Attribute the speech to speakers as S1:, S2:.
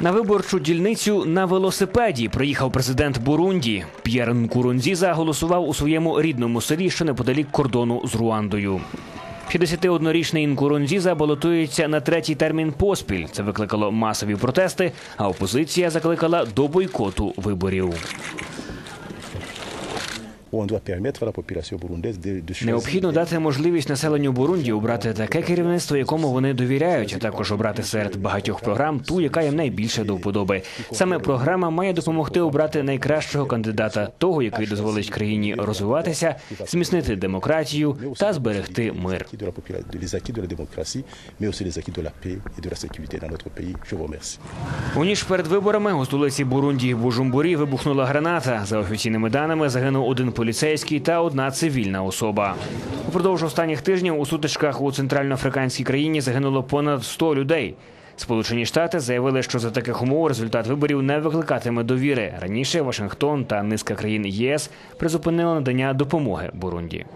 S1: На виборчу дільницю на велосипеді приїхав президент Бурунді. П'єр Нкурунзіза голосував у своєму рідному селі, що неподалік кордону з Руандою. 61-річний Нкурунзіза балотується на третій термін поспіль. Це викликало масові протести, а опозиція закликала до бойкоту виборів. Необхідно дати можливість населенню Бурунді обрати таке керівництво, якому вони довіряють, а також обрати серед багатьох програм ту, яка їм найбільше до вподоби. Саме програма має допомогти обрати найкращого кандидата, того, який дозволить країні розвиватися, зміцнити демократію та зберегти мир.
S2: de la de démocratie, mais aussi les acquis de la paix et de la sécurité dans notre pays. Je vous remercie.
S1: У ніч перед виборами у столиці Бурунді Бужумбурі вибухнула граната. За офіційними даними загинув один поліцейський та одна цивільна особа. Упродовж останніх тижнів у сутичках у центральноафриканській країні загинуло понад 100 людей. Сполучені Штати заявили, що за таких умов результат виборів не викликатиме довіри. Раніше Вашингтон та низка країн ЄС призупинили надання допомоги Бурунді.